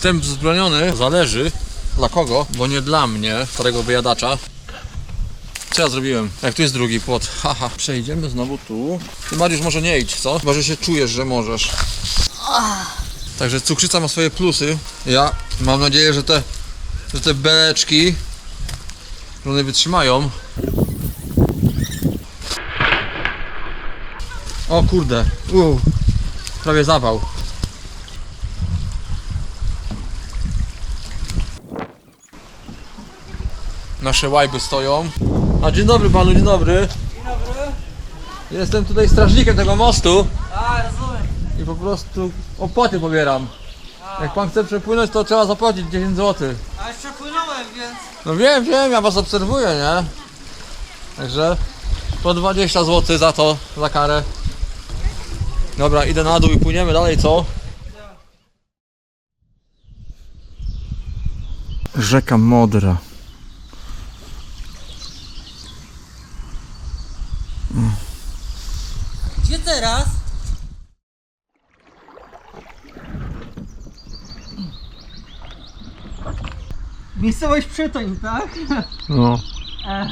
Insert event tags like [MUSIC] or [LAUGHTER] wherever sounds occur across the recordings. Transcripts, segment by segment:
Wstęp zbroniony zależy dla kogo, bo nie dla mnie, starego wyjadacza. Co ja zrobiłem? Jak tu jest drugi płot? [LAUGHS] Haha. Przejdziemy znowu tu. Ty Mariusz może nie idź, co? Chyba, że się czujesz, że możesz. Także cukrzyca ma swoje plusy. Ja mam nadzieję, że te, że te beleczki one wytrzymają. O kurde. Uu, prawie zawał. Nasze łajby stoją. A dzień dobry panu, dzień dobry. Dzień dobry. Jestem tutaj strażnikiem tego mostu A, rozumiem. i po prostu opłaty pobieram. Jak pan chce przepłynąć, to trzeba zapłacić 10 zł. A jeszcze płynąłem, więc... No wiem, wiem, ja was obserwuję, nie? Także po 20 zł za to, za karę. Dobra, idę na dół i płyniemy dalej, co? Rzeka Modra. Gdzie teraz? Miejscowość Przytoń, tak? No. A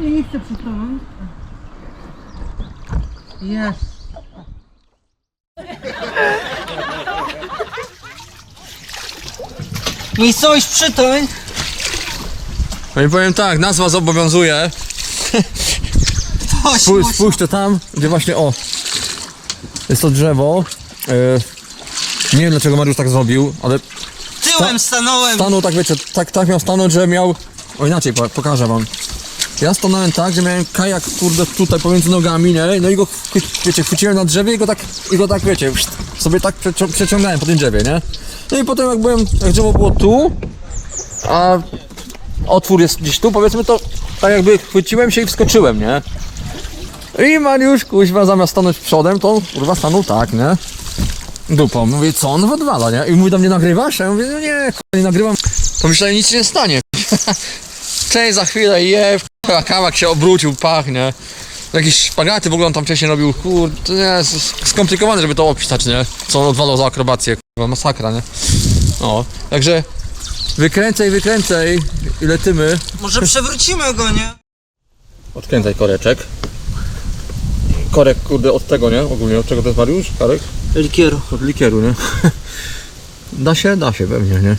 nie, nie chcę przytonąć. Jest. Miejscowość Przytoń. No i powiem tak, nazwa zobowiązuje. To Spójrz, spójrz to tam, gdzie właśnie o. Jest to drzewo. E, nie wiem dlaczego Mariusz tak zrobił, ale Tyłem stanąłem. stanął tak, wiecie, tak, tak miał stanąć, że miał... O inaczej, po- pokażę wam. Ja stanąłem tak, że miałem kajak, kurde, tutaj pomiędzy nogami, nie? No i go, chwy- wiecie, chwyciłem na drzewie i go tak, i go tak, wiecie, pszt, sobie tak przecią- przeciągałem po tym drzewie, nie? No i potem jak byłem, jak drzewo było tu, a otwór jest gdzieś tu, powiedzmy to, tak jakby chwyciłem się i wskoczyłem, nie? I Mariusz, kuźwa, zamiast stanąć przodem, to kurwa, stanął tak, nie? Dupą. Mówię, co on odwala, nie? I mówi do mnie, nagrywasz? Ja mówię, no nie, kurwa, nie nagrywam. Pomyślałem, nic się nie stanie. [LAUGHS] Cześć, za chwilę je, kurwa, kawak się obrócił, pachnie. Jakieś szpagaty w ogóle on tam wcześniej robił, kurde, nie, skomplikowane, żeby to opisać, nie? Co on odwalał za akrobację, kurwa, masakra, nie? O, także wykręcaj, wykręcaj i letymy. Może przewrócimy go, nie? Odkręcaj koreczek. Korek, kurde, od tego, nie? Ogólnie, od czego to jest Mariusz? Korek? Likieru. Od likieru, nie? [LAUGHS] Da się, da się pewnie, nie?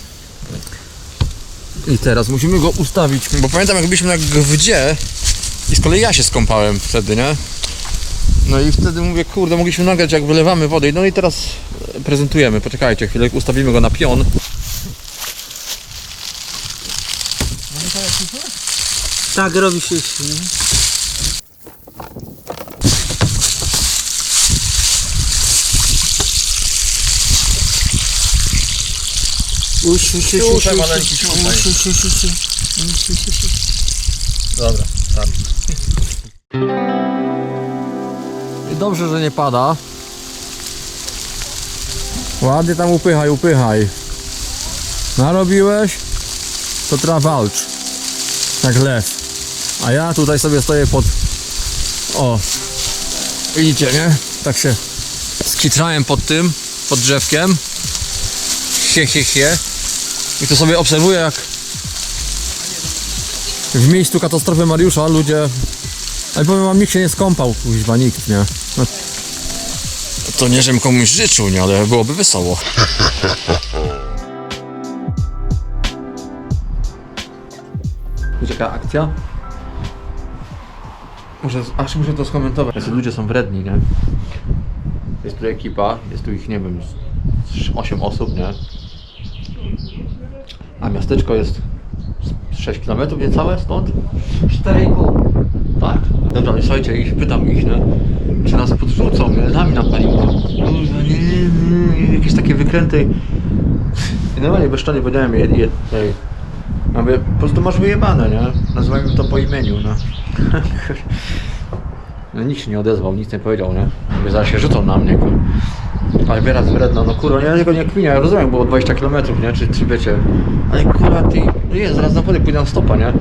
I teraz musimy go ustawić, bo pamiętam jak byliśmy na gdzie i z kolei ja się skąpałem wtedy, nie? No i wtedy mówię, kurde, mogliśmy nagrać jak wylewamy wodę. No i teraz prezentujemy, poczekajcie chwilę, ustawimy go na pion. Tak, robi się nie? Usiu, siu, siu, Siusiaj, siu, maleńki, siu, siusiaj. siu, siu, siu, siu. Dobra, tak. I dobrze, że nie pada. Ładnie tam upychaj, upychaj. Narobiłeś, to trzeba walcz. Jak lew. A ja tutaj sobie stoję pod... O. Widzicie, nie? Tak się skitrałem pod tym, pod drzewkiem. Hie, hie, hie. I tu sobie obserwuję jak w miejscu katastrofy Mariusza ludzie... Ale powiem wam, nikt się nie skąpał, kuźwa, nikt, nie? No, to nie, żebym komuś życzył, nie? Ale byłoby wesoło. Wiecie jaka akcja? Muszę, aż muszę to skomentować. Jacy ludzie są wredni, nie? Jest tu ekipa, jest tu ich, nie wiem, 8 osób, nie? A miasteczko jest 6 km niecałe stąd? 4,5. Tak? Dobra, ale słuchajcie, ich pytam ich, nie? Czy nas podrzucą, nie? Nami na paliwo. Kurwa, nie, nie, nie, jakieś takie wykręty. I normalnie bezczelnie powiedziałem jej, jej, Mówię, po prostu masz wyjebane, nie? Nazywajmy to po imieniu, no. No nikt się nie odezwał, nic nie powiedział, nie? Mówię, zaraz się rzucą na mnie, kur. Ale wiera wredna, no kurwa, ja tego nie kminię, ja rozumiem, było 20 km, nie? Czy, czy wiecie, ale kurwa ty, no jest, zaraz na wodę pójdę stopa, nie?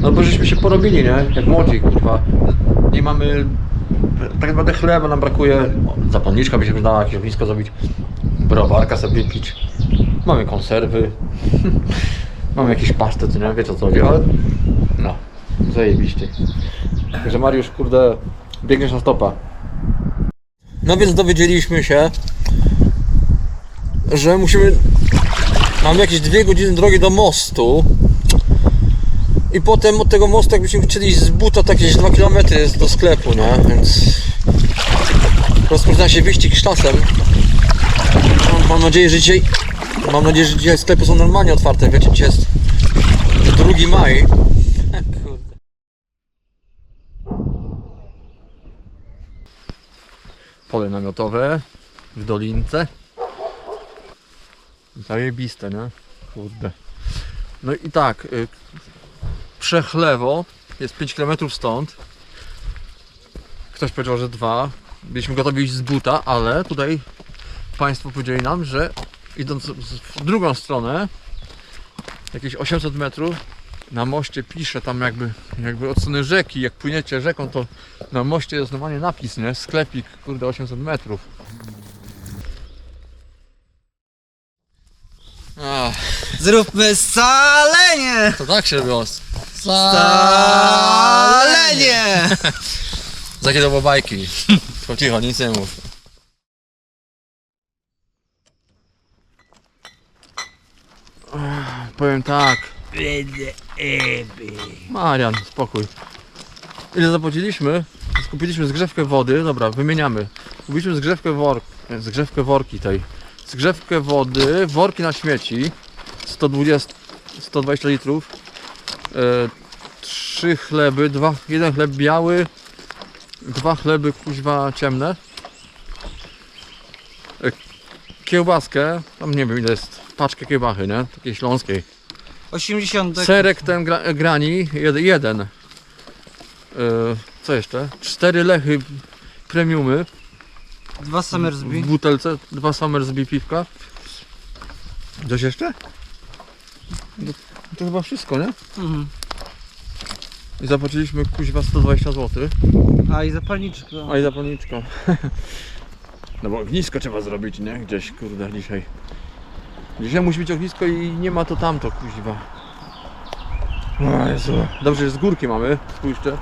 No bo żeśmy się porobili, nie? Jak młodzi, kurwa. Nie mamy tak naprawdę chleba nam brakuje. Zapalniczka by się przydała, jakieś ognisko zrobić. Browarka sobie pić. Mamy konserwy. [LAUGHS] Mamy jakiś pasztet, nie wiecie co chodzi, ale no, zajebiście. Także Mariusz, kurde, biegniesz na stopa. No więc dowiedzieliśmy się, że musimy. Mamy jakieś dwie godziny drogi do mostu. I potem od tego mostu, jakbyśmy chcieli z buta, jakieś 2 km do sklepu, nie? Więc rozpoczyna się wyścig z czasem. Mam, mam nadzieję, że dzisiaj. Mam nadzieję, że dzisiaj sklepy są normalnie otwarte. Wiecie, dzisiaj jest 2 maj. [LAUGHS] Pole namiotowe w dolince. Zajebiste, nie? Kurde. No i tak, y, Przechlewo jest 5 km stąd. Ktoś powiedział, że dwa. Byliśmy gotowi iść z buta, ale tutaj Państwo powiedzieli nam, że idąc w drugą stronę, jakieś 800 metrów, na moście pisze tam jakby, jakby od strony rzeki, jak płyniecie rzeką, to na moście jest normalnie napis, nie? Sklepik, kurde, 800 metrów. Ach, Zróbmy scalenie! to tak się robiło. Scalenie! [LAUGHS] Za kiedy było bajki. Cicho, nic nie mów. Powiem tak. Marian, spokój. Ile zapłaciliśmy? Skupiliśmy zgrzewkę wody. Dobra, wymieniamy. Kupiliśmy zgrzewkę, wor... zgrzewkę worki tej. Zgrzewkę wody, worki na śmieci. 120, 120 litrów. E, trzy chleby, dwa, jeden chleb biały, dwa chleby kuźwa ciemne. E, Kiełbaskę, tam nie wiem ile jest, paczkę kiełbachy, nie? Takiej śląskiej. 80 Serek ten gra, grani, jed, jeden. E, co jeszcze? Cztery lechy premiumy dwa Summersby. w butelce, dwa Summersby piwka. Coś jeszcze? No, to chyba wszystko, nie? Mhm. I zapłaciliśmy kuźwa 120 zł. A i zapalniczka. A i zapalniczka. [LAUGHS] No bo ognisko trzeba zrobić, nie? Gdzieś, kurde, dzisiaj. Dzisiaj musi być ognisko i nie ma to tamto, kuźwa. O Jezu. Dobrze, że z górki mamy. Spójrzcie.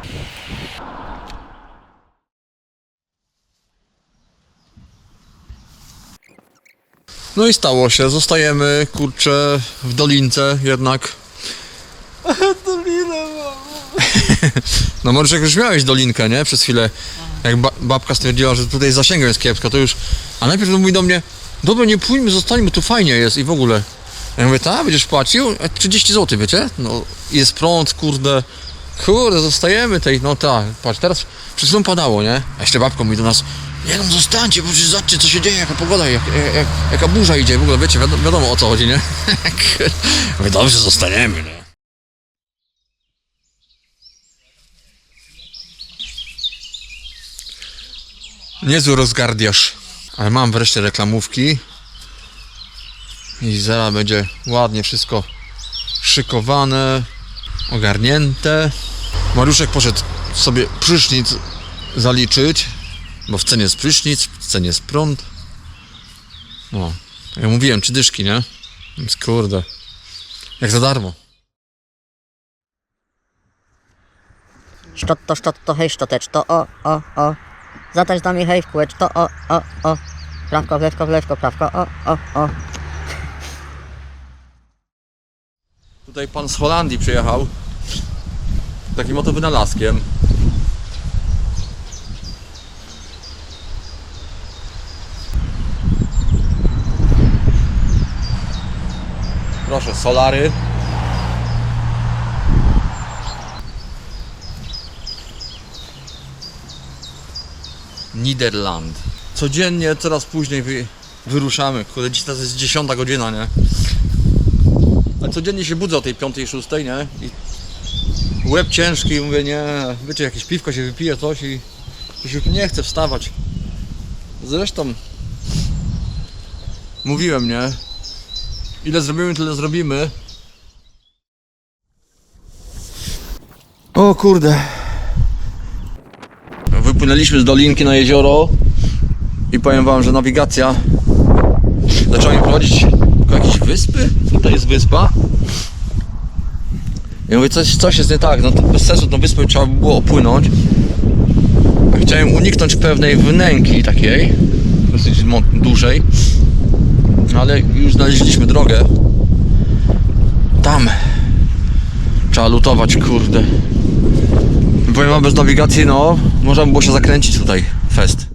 No i stało się. Zostajemy, kurczę, w dolince jednak. [LAUGHS] Dolina [LAUGHS] No może już miałeś dolinkę, nie? Przez chwilę. Jak ba babka stwierdziła, że tutaj zasięgiem jest kiepsko, to już... A najpierw mówi do mnie, dobra, nie pójdźmy, zostańmy, tu fajnie jest i w ogóle. Ja mówię, tak, będziesz płacił? E, 30 zł, wiecie? No, jest prąd, kurde. Kurde, zostajemy tej, no tak, patrz, teraz przez chwilą padało, nie? A jeszcze babka mówi do nas, nie no, zostańcie, bo zobaczcie, co się dzieje, jaka pogoda, jak, jak, jaka burza idzie, w ogóle, wiecie, wiadomo, wiadomo o co chodzi, nie? [LAUGHS] Mówię, dobrze, zostaniemy, nie? Niezły rozgardiasz. Ale mam wreszcie reklamówki. I zaraz będzie ładnie wszystko szykowane, ogarnięte. Mariuszek poszedł sobie prysznic zaliczyć, bo w cenie jest prysznic, w cenie jest prąd. No, jak mówiłem, trzy dyszki, nie? Więc kurde, jak za darmo. Szczotto, szczotto, hej, szczoteczto, o, o, o. Zataś z nami hej w kółeczko, o, o, o. Prawko, w lewko, w lewko, prawko, o, o, o. Tutaj pan z Holandii przyjechał. Takim oto wynalazkiem. Proszę, solary. Niderland. Codziennie, coraz później wy, wyruszamy. Kurde, dziś teraz jest 10 godzina, nie? A codziennie się budzę o tej 5-6, nie? I łeb ciężki, mówię, nie, wiecie, jakieś piwko się wypije, coś i się nie chce wstawać. Zresztą mówiłem, nie? Ile zrobimy, tyle zrobimy. O kurde. Wypłynęliśmy z dolinki na jezioro i powiem wam, że nawigacja zaczęła mi prowadzić ku jakiejś wyspy. Tutaj jest wyspa. I mówię, coś, coś jest nie tak, no to bez sensu tą wyspę trzeba by było opłynąć. Chciałem uniknąć pewnej wnęki takiej, dosyć dużej, ale już znaleźliśmy drogę. Tam trzeba lutować, kurde. Powiem wam, bez nawigacji, no, można by było się zakręcić tutaj, fest.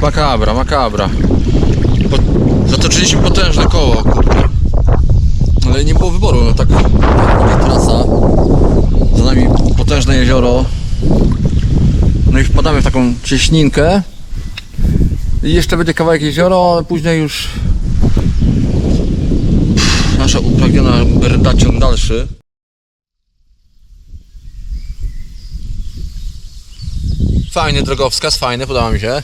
Makabra, makabra. Po, zatoczyliśmy potężne koło. Ale nie było wyboru, no tak, tak trasa. Za nami potężne jezioro. No i wpadamy w taką cieśninkę. I jeszcze będzie kawałek jeziora, ale później już nasza upragniona brda ciąg dalszy. Fajny drogowskaz, fajny, podoba mi się.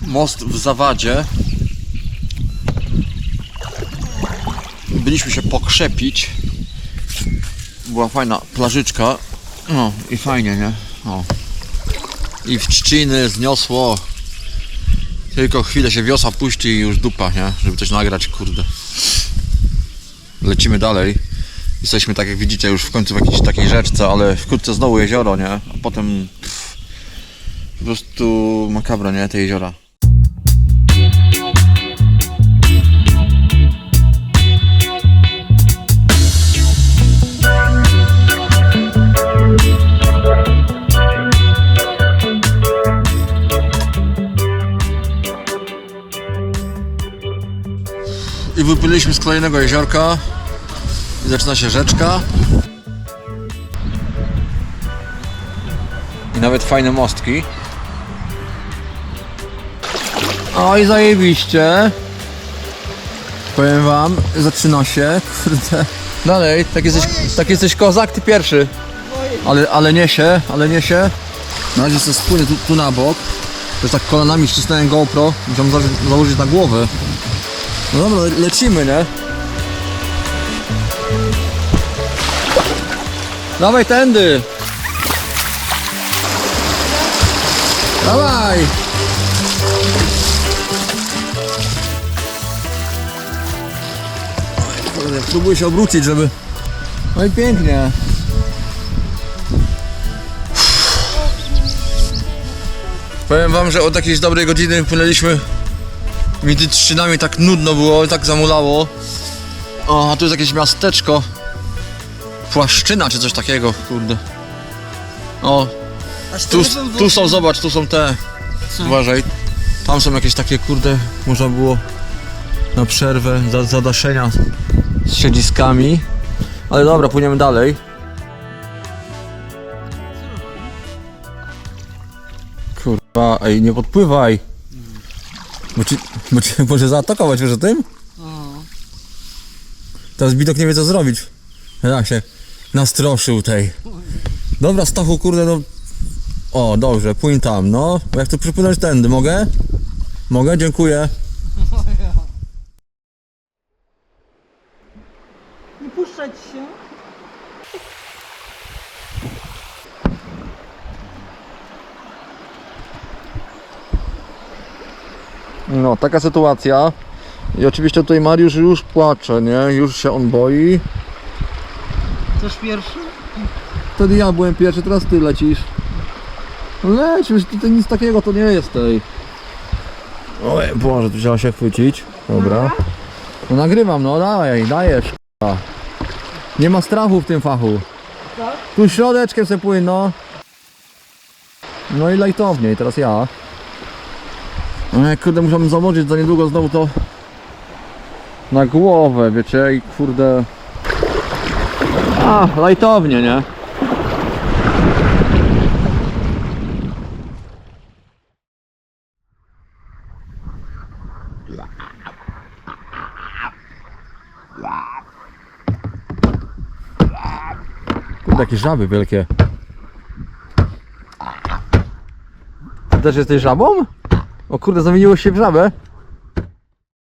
Most w Zawadzie. Byliśmy się pokrzepić. Była fajna plażyczka. No i fajnie, nie? O. I w trzciny zniosło. Tylko chwilę się wiosła puści i już dupa, nie? Żeby coś nagrać, kurde. Lecimy dalej. Jesteśmy, tak jak widzicie, już w końcu w jakiejś takiej rzeczce, ale wkrótce znowu jezioro, nie? A potem pff, po prostu makabra, nie? Te jeziora. Wypłynęliśmy z kolejnego jeziorka. I zaczyna się rzeczka. I nawet fajne mostki. Oj, zajebiście. Powiem wam, zaczyna się, kurde. Dalej, tak jesteś, tak jesteś kozak, ty pierwszy. Ale, ale niesie, ale niesie. Na razie sobie spłynę tu, tu na bok. Też tak kolanami ścisnąłem GoPro. Musiałem założyć na głowę. No dobra, le- lecimy, nie? Dawaj tędy! Dawaj! Próbuję się obrócić, żeby... No i pięknie. Powiem wam, że od jakiejś dobrej godziny płynęliśmy Między trzcinami tak nudno było, tak zamulało. O, a tu jest jakieś miasteczko. Płaszczyna czy coś takiego, kurde. O, tu, tu są, zobacz, tu są te. Uważaj. Tam są jakieś takie, kurde, można było na przerwę, za, zadaszenia z siedziskami. Ale dobra, płyniemy dalej. Kurwa, ej, nie podpływaj. Bo ci, bo ci [LAUGHS] może zaatakować, wiesz o tym? Teraz Bidok nie wie co zrobić. Ja się nastroszył tej. Dobra, Stachu, kurde, no... O, dobrze, płyń tam, no. Bo jak tu przypłynąć tędy, mogę? Mogę, dziękuję. Nie puszczać się. No, taka sytuacja. I oczywiście tutaj Mariusz już płacze, nie? Już się on boi. Też pierwszy? Wtedy ja byłem pierwszy, teraz ty lecisz. No leć, już tutaj nic takiego to nie jest tej. Oj, Boże, tu trzeba się chwycić. Dobra. No nagrywam, no dawaj, dajesz. k***a. Nie ma strachu w tym fachu. Tu środeczkiem se płyn, no. No i lajtowniej, teraz ja. No kurde musiałbym założyć za niedługo znowu to na głowę, wiecie, i kurde... A, lajtownie, nie? Kurde, jakie żaby wielkie. Też jesteś żabą? O kurde, zamieniło się w żabę.